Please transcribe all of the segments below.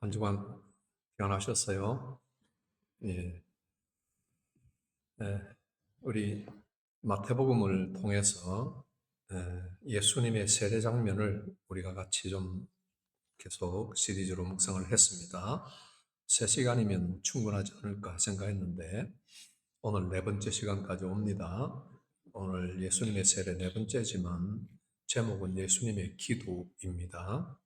한 주간 평안하셨어요? 예. 예, 우리 마태복음을 통해서 예, 예수님의 세례 장면을 우리가 같이 좀 계속 시리즈로 묵상을 했습니다. 세 시간이면 충분하지 않을까 생각했는데 오늘 네 번째 시간까지 옵니다. 오늘 예수님의 세례 네 번째지만 제목은 예수님의 기도입니다.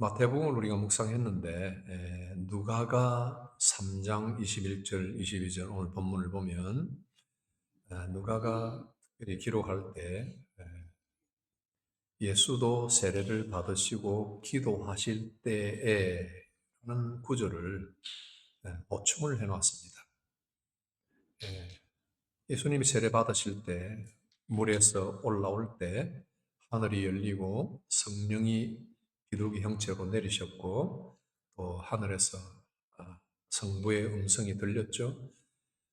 마태복음을 우리가 묵상했는데 에, 누가가 3장 21절 22절 오늘 본문을 보면 에, 누가가 특별히 기록할 때 에, 예수도 세례를 받으시고 기도하실 때에라는 구절을 에, 보충을 해놨습니다. 에, 예수님이 세례 받으실 때 물에서 올라올 때 하늘이 열리고 성령이 비둘기 형체로 내리셨고 또 하늘에서 아, 성부의 음성이 들렸죠.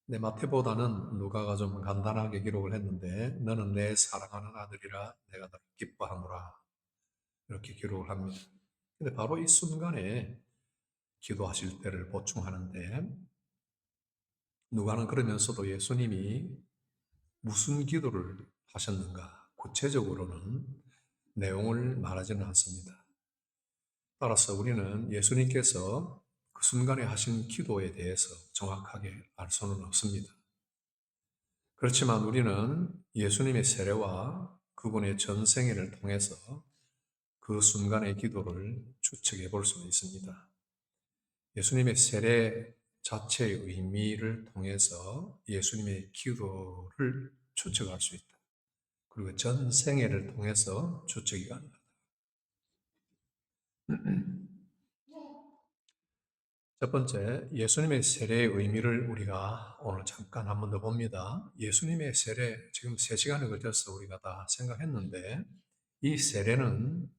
근데 마태보다는 누가가 좀 간단하게 기록을 했는데 너는 내 사랑하는 아들이라 내가 너를 기뻐하노라 이렇게 기록을 합니다. 근데 바로 이 순간에 기도하실 때를 보충하는데 누가는 그러면서도 예수님이 무슨 기도를 하셨는가 구체적으로는 내용을 말하지는 않습니다. 따라서 우리는 예수님께서 그 순간에 하신 기도에 대해서 정확하게 알 수는 없습니다. 그렇지만 우리는 예수님의 세례와 그분의 전생애를 통해서 그 순간의 기도를 추측해 볼수 있습니다. 예수님의 세례 자체의 의미를 통해서 예수님의 기도를 추측할 수 있다. 그리고 전생애를 통해서 추측이 가능하다. 첫 번째, 예수님의 세례의 의미를 우리가 오늘 잠깐 한번 더 봅니다. 예수님의 세례, 지금 세 시간에 걸쳐서 우리가 다 생각했는데, 이 세례는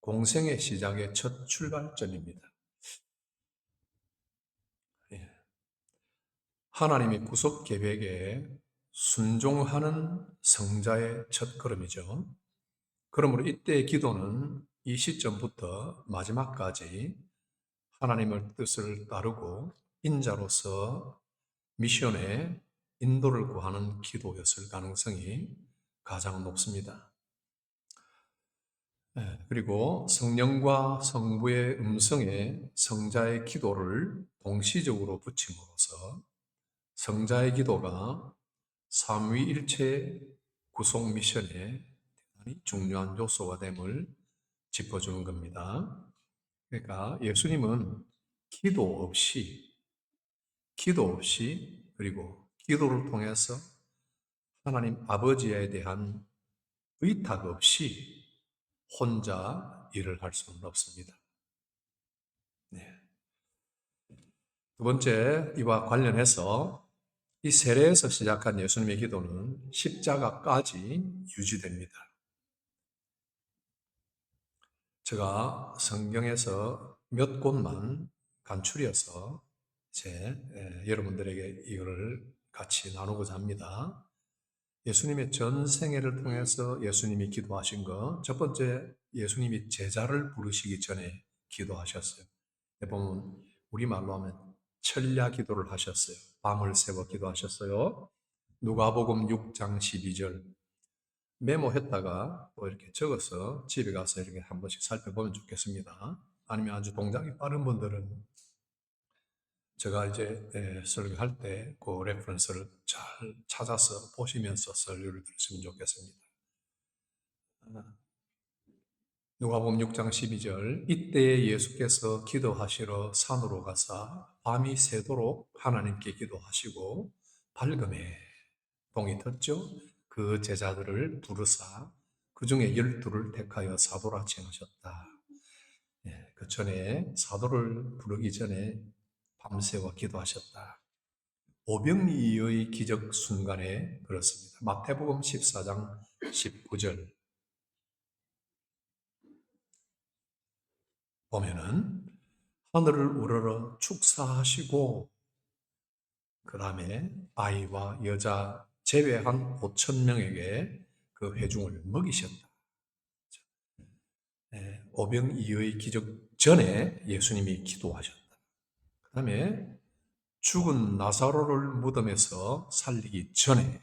공생의 시작의 첫 출발점입니다. 예. 하나님의 구속 계획에 순종하는 성자의 첫 걸음이죠. 그러므로 이때의 기도는 이 시점부터 마지막까지 하나님의 뜻을 따르고 인자로서 미션에 인도를 구하는 기도였을 가능성이 가장 높습니다. 네, 그리고 성령과 성부의 음성에 성자의 기도를 동시적으로 붙임으로써 성자의 기도가 삼위일체 구속 미션에 대단히 중요한 요소가 됨을 짚어주는 겁니다. 그러니까 예수님은 기도 없이, 기도 없이, 그리고 기도를 통해서 하나님 아버지에 대한 의탁 없이 혼자 일을 할 수는 없습니다. 네. 두 번째, 이와 관련해서 이 세례에서 시작한 예수님의 기도는 십자가까지 유지됩니다. 제가 성경에서 몇 곳만 간추려서 이제 여러분들에게 이거를 같이 나누고자 합니다. 예수님의 전 생애를 통해서 예수님이 기도하신 것, 첫 번째 예수님이 제자를 부르시기 전에 기도하셨어요. 보면 우리말로 하면 철야 기도를 하셨어요. 밤을 새워 기도하셨어요. 누가복음 6장 12절 메모했다가 또 이렇게 적어서 집에 가서 이렇게 한 번씩 살펴보면 좋겠습니다. 아니면 아주 동작이 빠른 분들은 제가 이제 예, 설교할 때 그 레퍼런스를 잘 찾아서 보시면서 설교를 들으시면 좋겠습니다. 누가복음 6장 12절 이때 예수께서 기도하시러 산으로 가사 밤이 새도록 하나님께 기도하시고 밝음에 동이 텄죠. 그 제자들을 부르사 그 중에 열두를 택하여 사도라 칭하셨다. 예, 그 전에 사도를 부르기 전에 밤새워 기도하셨다. 오병이의 기적 순간에 그렇습니다. 마태복음 14장 19절 보면은 하늘을 우러러 축사하시고 그 다음에 아이와 여자 제외한 5천 명에게 그 회중을 먹이셨다. 오병이어의 기적 전에 예수님이 기도하셨다. 그 다음에 죽은 나사로를 무덤에서 살리기 전에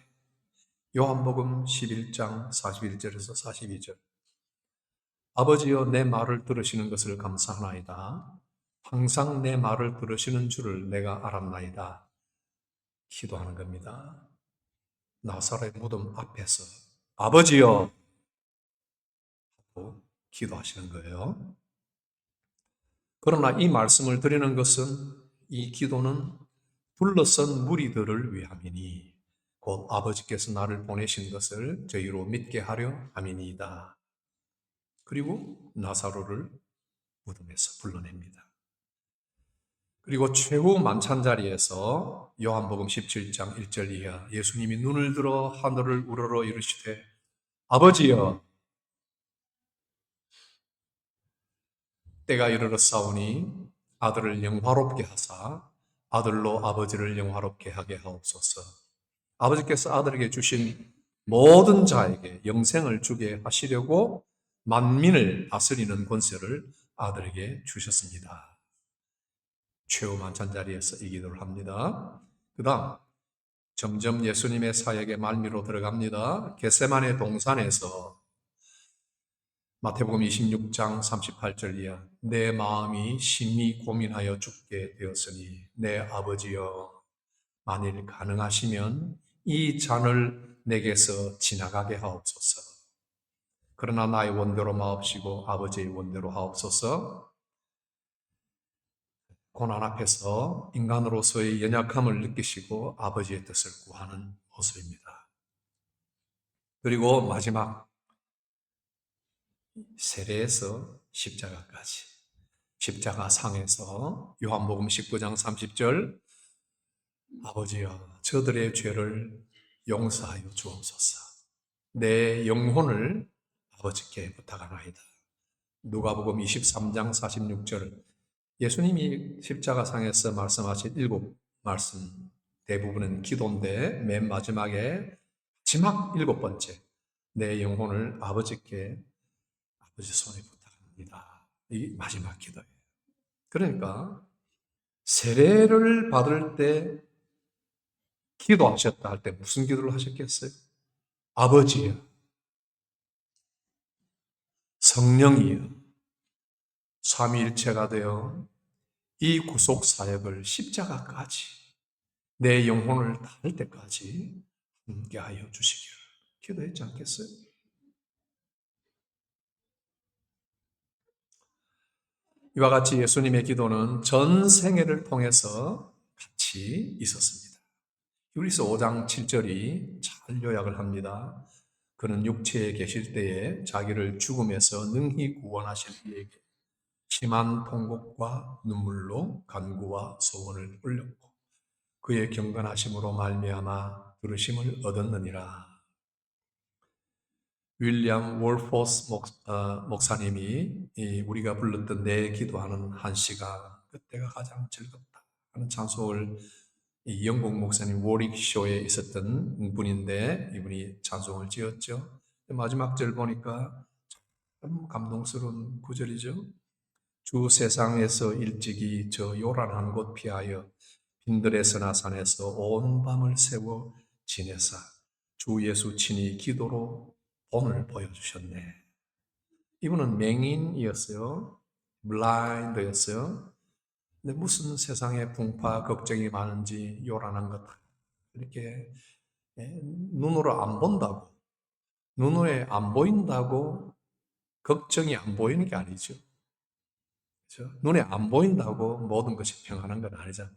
요한복음 11장 41절에서 42절 아버지여 내 말을 들으시는 것을 감사하나이다. 항상 내 말을 들으시는 줄을 내가 알았나이다. 기도하는 겁니다. 나사로의 무덤 앞에서 아버지여 하고 기도하시는 거예요. 그러나 이 말씀을 드리는 것은 이 기도는 불러선 무리들을 위함이니 곧 아버지께서 나를 보내신 것을 저희로 믿게 하려 함이니이다. 그리고 나사로를 무덤에서 불러냅니다. 그리고 최후 만찬 자리에서 요한복음 17장 1절 이하 예수님이 눈을 들어 하늘을 우러러 이르시되 아버지여 때가 이르렀사오니 아들을 영화롭게 하사 아들로 아버지를 영화롭게 하게 하옵소서. 아버지께서 아들에게 주신 모든 자에게 영생을 주게 하시려고 만민을 다스리는 권세를 아들에게 주셨습니다. 최후 만찬 자리에서 이 기도를 합니다. 그 다음, 점점 예수님의 사역의 말미로 들어갑니다. 겟세만의 동산에서 마태복음 26장 38절 이하 내 마음이 심히 고민하여 죽게 되었으니 내 아버지여 만일 가능하시면 이 잔을 내게서 지나가게 하옵소서. 그러나 나의 원대로 마옵시고 아버지의 원대로 하옵소서. 고난 앞에서 인간으로서의 연약함을 느끼시고 아버지의 뜻을 구하는 모습입니다. 그리고 마지막 세례에서 십자가까지 십자가 상에서 요한복음 19장 30절 아버지여 저들의 죄를 용서하여 주옵소서 내 영혼을 아버지께 부탁하나이다 누가복음 23장 46절 예수님이 십자가상에서 말씀하신 일곱 말씀 대부분은 기도인데 맨 마지막에 마지막 일곱 번째 내 영혼을 아버지께 아버지 손에 부탁합니다. 이 마지막 기도예요. 그러니까 세례를 받을 때 기도하셨다 할 때 무슨 기도를 하셨겠어요? 아버지여, 성령이여, 삼위일체가 되어 이 구속 사역을 십자가까지 내 영혼을 다할 때까지 함께하여 주시기를 기도했지 않겠어요? 이와 같이 예수님의 기도는 전 생애를 통해서 같이 있었습니다. 유리서 5장 7절이 잘 요약을 합니다. 그는 육체에 계실 때에 자기를 죽음에서 능히 구원하실 이에게 심한 통곡과 눈물로 간구와 소원을 올렸고 그의 경건하심으로 말미암아 들으심을 얻었느니라. 윌리엄 월포스 목, 어, 목사님이 우리가 불렀던 내 기도하는 한 시간 그때가 가장 즐겁다 하는 찬송을 영국 목사님 워릭 쇼에 있었던 분인데 이분이 찬송을 지었죠. 마지막 절 보니까 참 감동스러운 구절이죠. 주 세상에서 일찍이 저 요란한 곳 피하여 빈들에서나 산에서 온 밤을 새워 지내사 주 예수 친히 기도로 본을 보여주셨네. 이분은 맹인이었어요. 블라인드였어요. 근데 무슨 세상에 풍파, 걱정이 많은지 요란한 것 이렇게 예, 눈으로 안 본다고 눈에 안 보인다고 걱정이 안 보이는 게 아니죠. 그렇죠? 눈에 안 보인다고 모든 것이 평안한 건 아니잖아요.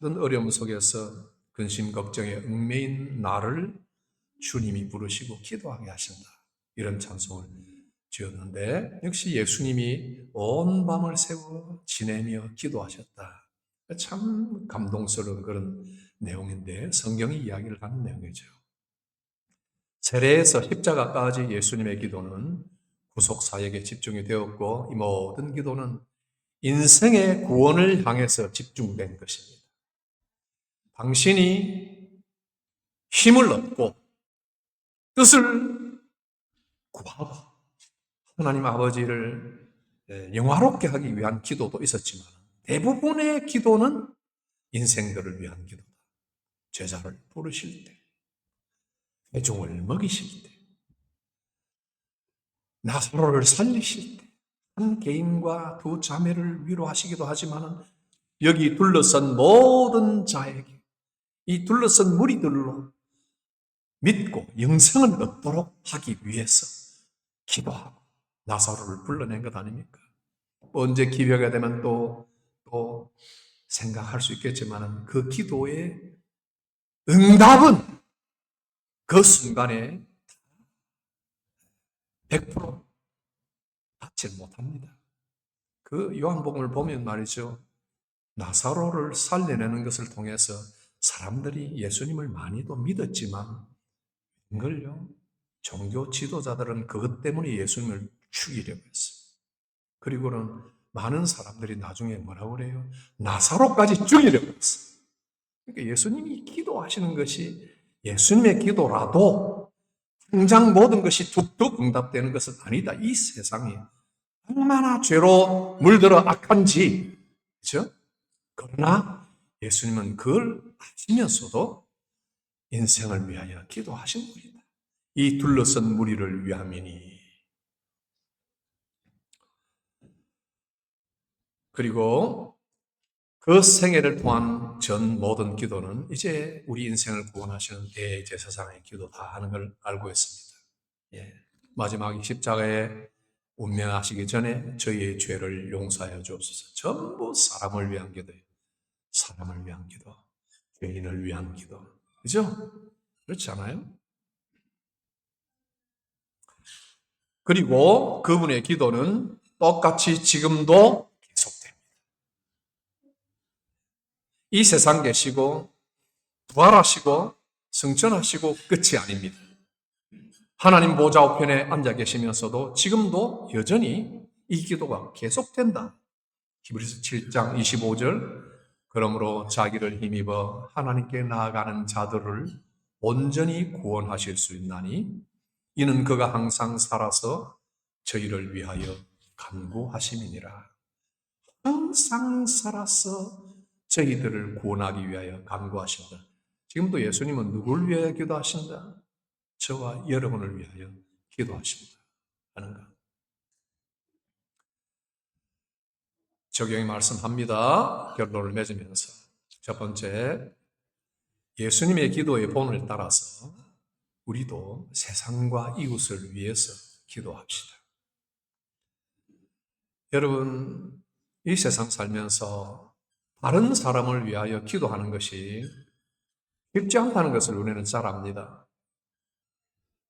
모든 어려움 속에서 근심 걱정에 얽매인 나를 주님이 부르시고 기도하게 하신다. 이런 찬송을 지었는데 역시 예수님이 온 밤을 새워 지내며 기도하셨다. 참 감동스러운 그런 내용인데 성경이 이야기를 하는 내용이죠. 세례에서 십자가까지 예수님의 기도는 구속 사역에 집중이 되었고 이 모든 기도는 인생의 구원을 향해서 집중된 것입니다. 당신이 힘을 얻고 뜻을 구하고 하나님 아버지를 예, 영화롭게 하기 위한 기도도 있었지만 대부분의 기도는 인생들을 위한 기도다. 제자를 부르실 때, 회중을 먹이실 때, 나사로를 살리실 때, 한 개인과 두 자매를 위로하시기도 하지만 여기 둘러선 모든 자에게 이 둘러선 무리들로 믿고 영생을 얻도록 하기 위해서 기도하고 나사로를 불러낸 것 아닙니까? 언제 기회가 되면 또, 또 생각할 수 있겠지만 그 기도의 응답은 그 순간에 100% 받지 못합니다. 그 요한복음을 보면 말이죠. 나사로를 살려내는 것을 통해서 사람들이 예수님을 많이도 믿었지만 이걸요. 종교 지도자들은 그것 때문에 예수님을 죽이려고 했어요. 그리고는 많은 사람들이 나중에 뭐라고 그래요? 나사로까지 죽이려고 했어요. 그러니까 예수님이 기도하시는 것이 예수님의 기도라도 당장 모든 것이 툭툭 응답되는 것은 아니다. 이 세상이 얼마나 죄로 물들어 악한지, 그죠? 그러나 예수님은 그걸 아시면서도 인생을 위하여 기도하신 분이다. 이 둘러선 무리를 위함이니. 그리고 그 생애를 통한 전 모든 기도는 이제 우리 인생을 구원하시는 대제사장의 기도다 하는 걸 알고 있습니다. 예. 마지막 십자가에 운명하시기 전에 저희의 죄를 용서하여 주옵소서. 전부 사람을 위한 기도예요. 사람을 위한 기도, 죄인을 위한 기도. 그죠? 그렇지 않아요? 그리고 그분의 기도는 똑같이 지금도 계속됩니다. 이 세상 계시고, 부활하시고, 승천하시고 끝이 아닙니다. 하나님 보좌 우편에 앉아 계시면서도 지금도 여전히 이 기도가 계속된다. 히브리서 7장 25절 그러므로 자기를 힘입어 하나님께 나아가는 자들을 온전히 구원하실 수 있나니 이는 그가 항상 살아서 저희를 위하여 간구하심이니라. 항상 살아서 저희들을 구원하기 위하여 간구하신다. 지금도 예수님은 누굴 위하여 기도하신다? 저와 여러분을 위하여 기도하십니다. 하는 것. 적용이 말씀합니다. 결론을 맺으면서. 첫 번째, 예수님의 기도의 본을 따라서 우리도 세상과 이웃을 위해서 기도합시다. 여러분, 이 세상 살면서 다른 사람을 위하여 기도하는 것이 쉽지 않다는 것을 우리는 잘 압니다.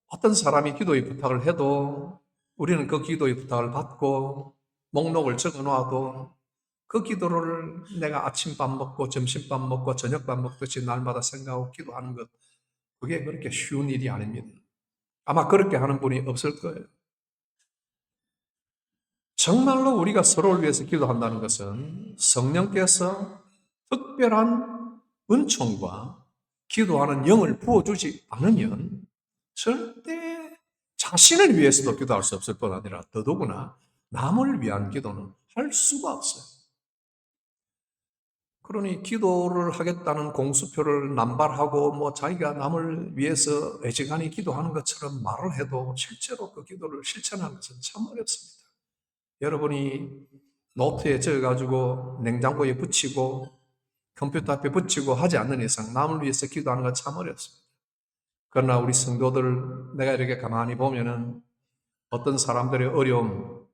어떤 사람이 기도의 부탁을 해도 우리는 그 기도의 부탁을 받고 목록을 적어 놔도 그 기도를 내가 아침밥 먹고 점심밥 먹고 저녁밥 먹듯이 날마다 생각하고 기도하는 것, 그게 그렇게 쉬운 일이 아닙니다. 아마 그렇게 하는 분이 없을 거예요. 정말로 우리가 서로를 위해서 기도한다는 것은 성령께서 특별한 은총과 기도하는 영을 부어주지 않으면 절대 자신을 위해서도 기도할 수 없을 뿐 아니라 더더구나 남을 위한 기도는 할 수가 없어요. 그러니 기도를 하겠다는 공수표를 남발하고 뭐 자기가 남을 위해서 애지간히 기도하는 것처럼 말을 해도 실제로 그 기도를 실천하는 것은 참 어렵습니다. 여러분이 노트에 적어가지고 냉장고에 붙이고 컴퓨터 앞에 붙이고 하지 않는 이상 남을 위해서 기도하는 건 참 어렵습니다. 그러나 우리 성도들 내가 이렇게 가만히 보면은 어떤 사람들의 어려움,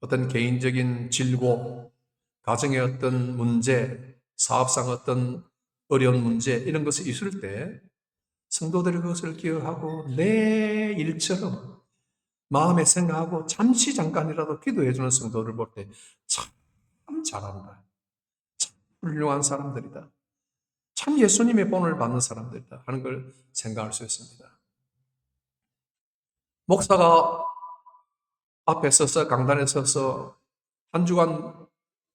어떤 개인적인 질고, 가정의 어떤 문제, 사업상 어떤 어려운 문제, 이런 것이 있을 때 성도들이 그것을 기억하고 내 일처럼 마음에 생각하고 잠시 잠깐이라도 기도해 주는 성도를 볼 때 참 잘한다. 참 훌륭한 사람들이다. 참 예수님의 본을 받는 사람들이다 하는 걸 생각할 수 있습니다. 목사가 앞에 서서 강단에 서서 한 주간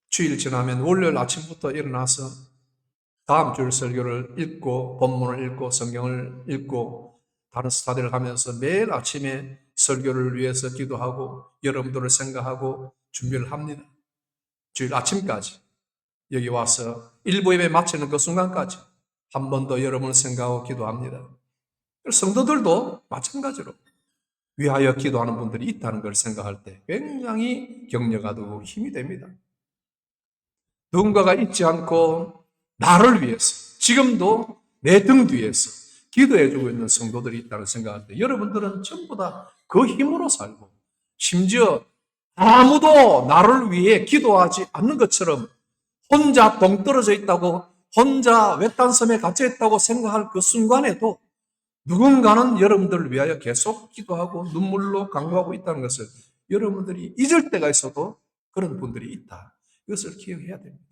주일 지나면 월요일 아침부터 일어나서 다음 주 설교를 읽고 본문을 읽고 성경을 읽고 다른 스타디를 하면서 매일 아침에 설교를 위해서 기도하고 여러분들을 생각하고 준비를 합니다. 주일 아침까지 여기 와서 일부 예배 마치는 그 순간까지 한 번 더 여러분을 생각하고 기도합니다. 성도들도 마찬가지로 위하여 기도하는 분들이 있다는 걸 생각할 때 굉장히 격려가 되고 힘이 됩니다. 누군가가 잊지 않고 나를 위해서 지금도 내 등 뒤에서 기도해주고 있는 성도들이 있다는 생각할 때 여러분들은 전부 다 그 힘으로 살고 심지어 아무도 나를 위해 기도하지 않는 것처럼 혼자 동떨어져 있다고 혼자 외딴 섬에 갇혀 있다고 생각할 그 순간에도 누군가는 여러분들을 위하여 계속 기도하고 눈물로 강구하고 있다는 것을 여러분들이 잊을 때가 있어도 그런 분들이 있다. 이것을 기억해야 됩니다.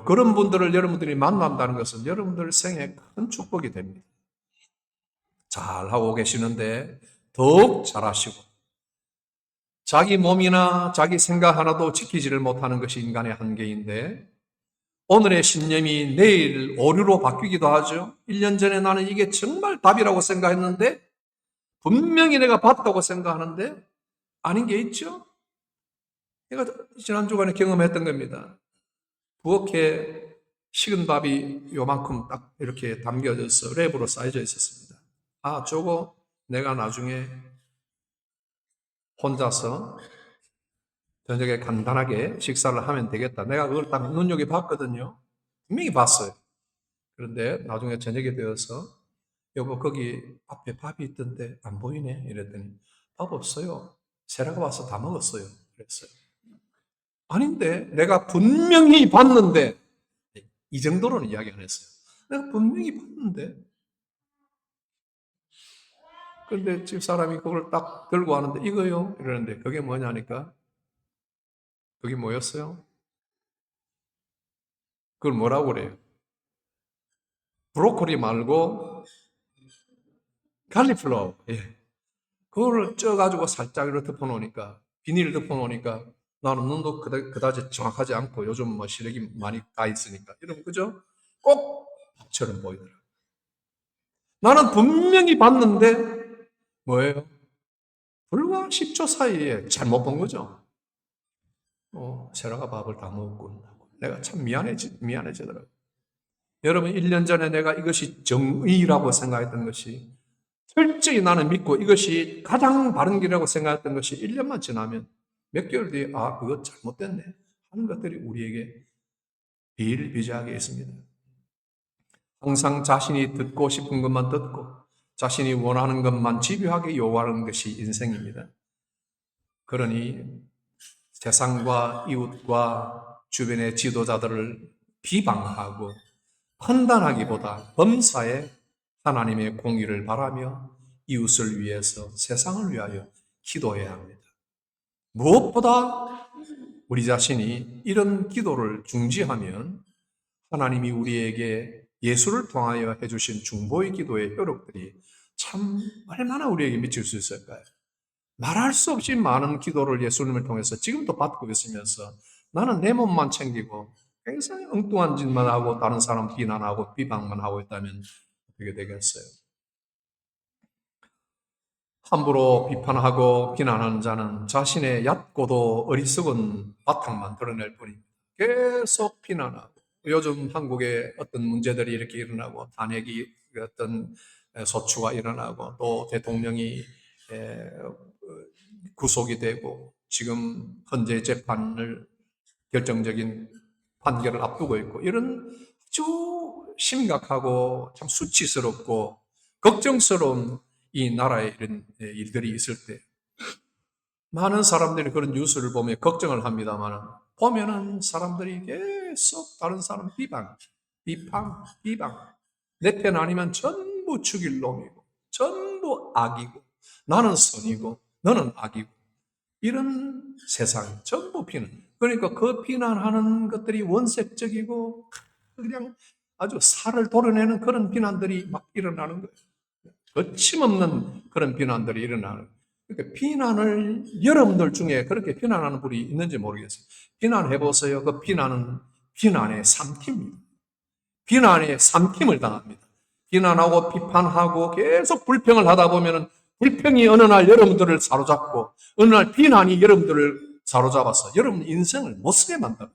그런 분들을 여러분들이 만난다는 것은 여러분들 생에 큰 축복이 됩니다. 잘 하고 계시는데 더욱 잘하시고 자기 몸이나 자기 생각 하나도 지키지를 못하는 것이 인간의 한계인데 오늘의 신념이 내일 오류로 바뀌기도 하죠. 1년 전에 나는 이게 정말 답이라고 생각했는데 분명히 내가 봤다고 생각하는데 아닌 게 있죠. 제가 지난 주간에 경험했던 겁니다. 부엌에 식은 밥이 요만큼 딱 이렇게 담겨져서 랩으로 쌓여져 있었습니다. 아, 저거 내가 나중에 혼자서 저녁에 간단하게 식사를 하면 되겠다. 내가 그걸 딱 눈여겨 봤거든요. 분명히 봤어요. 그런데 나중에 저녁이 되어서 여보 거기 앞에 밥이 있던데 안 보이네 이랬더니 밥 없어요. 세라가 와서 다 먹었어요. 그랬어요. 아닌데 내가 분명히 봤는데 이 정도로는 이야기 안 했어요. 내가 분명히 봤는데 그런데 집 사람이 그걸 딱 들고 왔는데 이거요 이러는데 그게 뭐냐니까 그게 뭐였어요? 그걸 뭐라고 그래요? 브로콜리 말고 갈리플라워. 예. 그걸 쪄가지고 살짝 이렇게 덮어놓으니까 비닐을 덮어놓으니까 나는 눈도 그다, 그다 지 정확하지 않고 요즘 뭐 시력이 많이 가 있으니까 이러면 그죠? 꼭 밥처럼 보이더라. 나는 분명히 봤는데 뭐예요? 불과 10초 사이에 잘못 본 거죠. 어, 세라가 밥을 다 먹었군. 내가 참 미안해지, 미안해지더라고요. 여러분, 1년 전에 내가 이것이 정의라고 생각했던 것이 철저히 나는 믿고 이것이 가장 바른 길이라고 생각했던 것이 1년만 지나면 몇 개월 뒤에 아, 그거 잘못됐네 하는 것들이 우리에게 비일비재하게 있습니다. 항상 자신이 듣고 싶은 것만 듣고 자신이 원하는 것만 집요하게 요구하는 것이 인생입니다. 그러니 세상과 이웃과 주변의 지도자들을 비방하고 판단하기보다 범사에 하나님의 공의를 바라며 이웃을 위해서 세상을 위하여 기도해야 합니다. 무엇보다 우리 자신이 이런 기도를 중지하면 하나님이 우리에게 예수를 통하여 해주신 중보의 기도의 효력들이 참 얼마나 우리에게 미칠 수 있을까요? 말할 수 없이 많은 기도를 예수님을 통해서 지금도 받고 있으면서 나는 내 몸만 챙기고 굉장히 엉뚱한 짓만 하고 다른 사람 비난하고 비방만 하고 있다면 어떻게 되겠어요? 함부로 비판하고 비난하는 자는 자신의 얕고도 어리석은 바탕만 드러낼 뿐입니다. 계속 비난하고 요즘 한국에 어떤 문제들이 이렇게 일어나고 탄핵이 어떤 소추가 일어나고 또 대통령이 구속이 되고 지금 헌재 재판을 결정적인 판결을 앞두고 있고 이런 아주 심각하고 참 수치스럽고 걱정스러운 이 나라에 이런 일들이 있을 때 많은 사람들이 그런 뉴스를 보면 걱정을 합니다만 보면은 사람들이 계속 다른 사람 비방, 비방, 비방 내 편 아니면 전부 죽일 놈이고 전부 악이고 나는 선이고 너는 악이고 이런 세상 전부 비난. 그러니까 그 비난하는 것들이 원색적이고 그냥 아주 살을 도려내는 그런 비난들이 막 일어나는 거예요. 거침없는 그런 비난들이 일어나는 그러니까 비난을 여러분들 중에 그렇게 비난하는 분이 있는지 모르겠어요. 비난해 보세요. 그 비난은 비난의 삼킴입니다. 비난의 삼킴을 당합니다. 비난하고 비판하고 계속 불평을 하다 보면은 불평이 어느 날 여러분들을 사로잡고 어느 날 비난이 여러분들을 사로잡아서 여러분 인생을 못 쓰게 만들어요.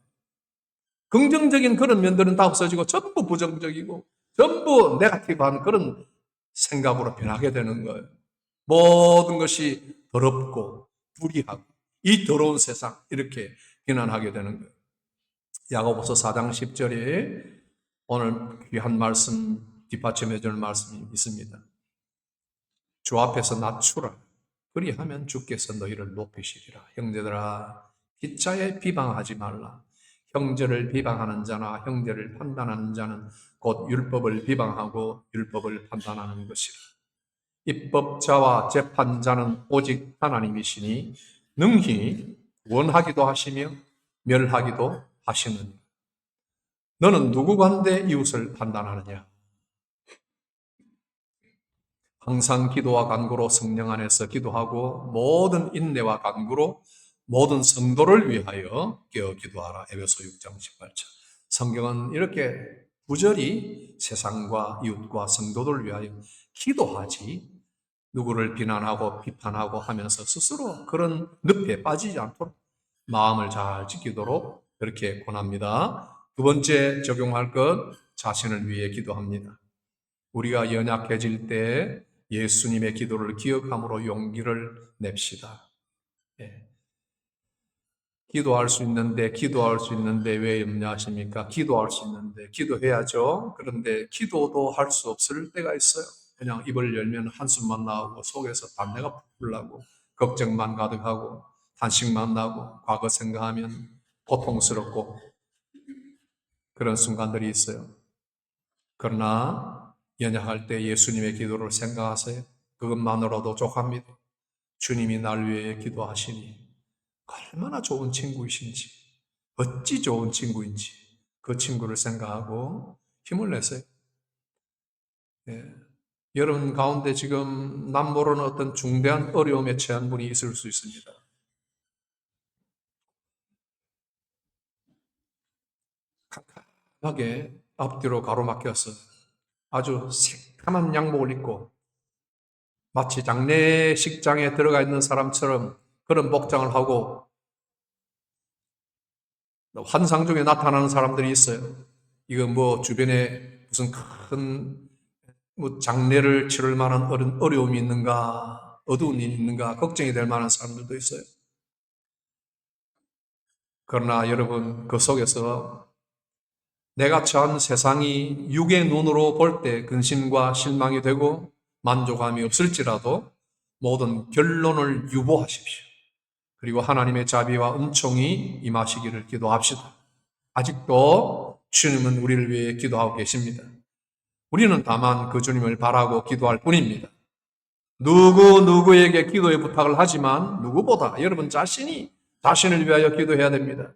긍정적인 그런 면들은 다 없어지고 전부 부정적이고 전부 네가티브한 그런 생각으로 변하게 되는 거예요. 모든 것이 더럽고 불의하고 이 더러운 세상 이렇게 비난하게 되는 거예요. 야고보서 4장 10절에 오늘 귀한 말씀 뒷받침해 주는 말씀이 있습니다. 주 앞에서 낮추라. 그리하면 주께서 너희를 높이시리라. 형제들아 기차에 비방하지 말라. 형제를 비방하는 자나 형제를 판단하는 자는 곧 율법을 비방하고 율법을 판단하는 것이라. 입법자와 재판자는 오직 하나님이시니 능히 원하기도 하시며 멸하기도 하시느니 너는 누구 관대 이웃을 판단하느냐? 항상 기도와 간구로 성령 안에서 기도하고 모든 인내와 간구로 모든 성도를 위하여 깨어 기도하라. 에베소 6장 18절. 성경은 이렇게 부절히 세상과 이웃과 성도들 위하여 기도하지 누구를 비난하고 비판하고 하면서 스스로 그런 늪에 빠지지 않도록 마음을 잘 지키도록 그렇게 권합니다. 두 번째 적용할 것 자신을 위해 기도합니다. 우리가 연약해질 때 예수님의 기도를 기억함으로 용기를 냅시다. 예. 기도할 수 있는데, 기도할 수 있는데 왜 염려하십니까? 기도할 수 있는데, 기도해야죠. 그런데 기도도 할 수 없을 때가 있어요. 그냥 입을 열면 한숨만 나오고 속에서 담내가 풀나고 걱정만 가득하고 단식만 나고 과거 생각하면 고통스럽고 그런 순간들이 있어요. 그러나 연약할 때 예수님의 기도를 생각하세요. 그것만으로도 족합니다. 주님이 날 위해 기도하시니 얼마나 좋은 친구이신지, 어찌 좋은 친구인지 그 친구를 생각하고 힘을 내세요. 예. 여러분 가운데 지금 남모르는 어떤 중대한 어려움에 처한 분이 있을 수 있습니다. 캄캄하게 앞뒤로 가로막혀서 아주 새까만 양복을 입고 마치 장례식장에 들어가 있는 사람처럼 그런 복장을 하고 환상 중에 나타나는 사람들이 있어요. 이거 뭐 주변에 무슨 큰 뭐 장례를 치를 만한 어려- 어려움이 있는가, 어두운 일이 있는가, 걱정이 될 만한 사람들도 있어요. 그러나 여러분, 그 속에서 내가 처한 세상이 육의 눈으로 볼 때 근심과 실망이 되고 만족함이 없을지라도 모든 결론을 유보하십시오. 그리고 하나님의 자비와 은총이 임하시기를 기도합시다. 아직도 주님은 우리를 위해 기도하고 계십니다. 우리는 다만 그 주님을 바라고 기도할 뿐입니다. 누구 누구에게 기도의 부탁을 하지만 누구보다 여러분 자신이 자신을 위하여 기도해야 됩니다.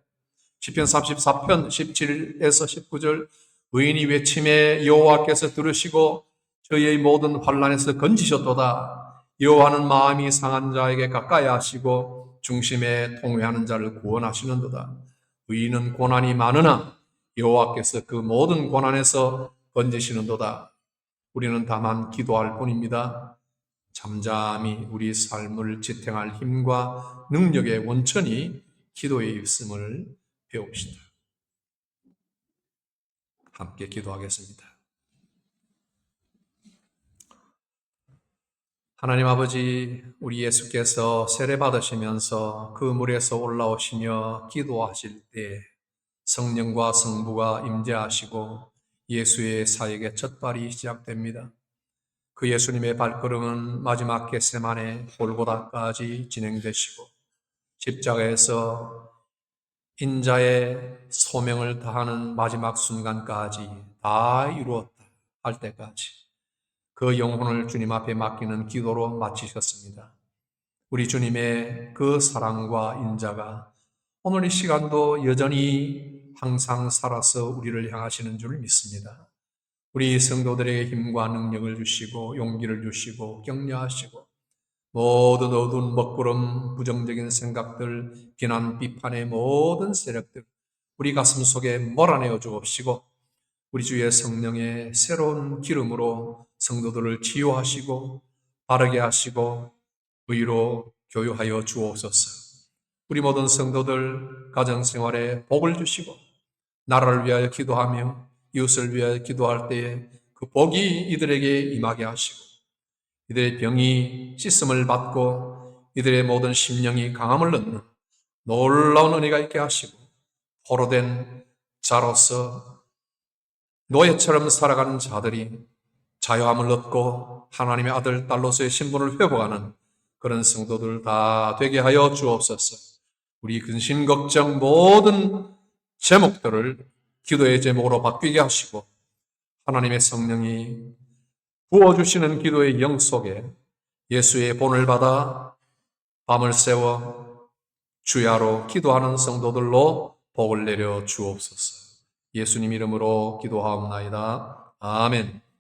시편 34편 17에서 19절 의인이 외침에 여호와께서 들으시고 저희의 모든 환란에서 건지셨도다. 여호와는 마음이 상한 자에게 가까이 하시고 중심에 통회하는 자를 구원하시는도다. 의인은 고난이 많으나 여호와께서 그 모든 고난에서 건지시는도다. 우리는 다만 기도할 뿐입니다. 잠잠히 우리 삶을 지탱할 힘과 능력의 원천이 기도에 있음을 배웁시다. 함께 기도하겠습니다. 하나님 아버지, 우리 예수께서 세례 받으시면서 그 물에서 올라오시며 기도하실 때 성령과 성부가 임재하시고 예수의 사역의 첫 발이 시작됩니다. 그 예수님의 발걸음은 마지막 겟세만의 골고다까지 진행되시고 십자가에서 인자의 소명을 다하는 마지막 순간까지 다 이루었다 할 때까지 그 영혼을 주님 앞에 맡기는 기도로 마치셨습니다. 우리 주님의 그 사랑과 인자가 오늘 이 시간도 여전히 항상 살아서 우리를 향하시는 줄 믿습니다. 우리 성도들에게 힘과 능력을 주시고 용기를 주시고 격려하시고 모든 어두운 먹구름, 부정적인 생각들, 비난, 비판의 모든 세력들 우리 가슴 속에 몰아내어 주옵시고 우리 주의 성령의 새로운 기름으로 성도들을 치유하시고 바르게 하시고 의로 교유하여 주옵소서. 우리 모든 성도들 가정 생활에 복을 주시고 나라를 위하여 기도하며 이웃을 위하여 기도할 때에 그 복이 이들에게 임하게 하시고 이들의 병이 씻음을 받고 이들의 모든 심령이 강함을 얻는 놀라운 은혜가 있게 하시고 포로된 자로서 노예처럼 살아가는 자들이 자유함을 얻고 하나님의 아들, 딸로서의 신분을 회복하는 그런 성도들 다 되게 하여 주옵소서. 우리 근심 걱정 모든 제목들을 기도의 제목으로 바뀌게 하시고 하나님의 성령이 부어주시는 기도의 영 속에 예수의 본을 받아 밤을 세워 주야로 기도하는 성도들로 복을 내려 주옵소서. 예수님 이름으로 기도하옵나이다. 아멘.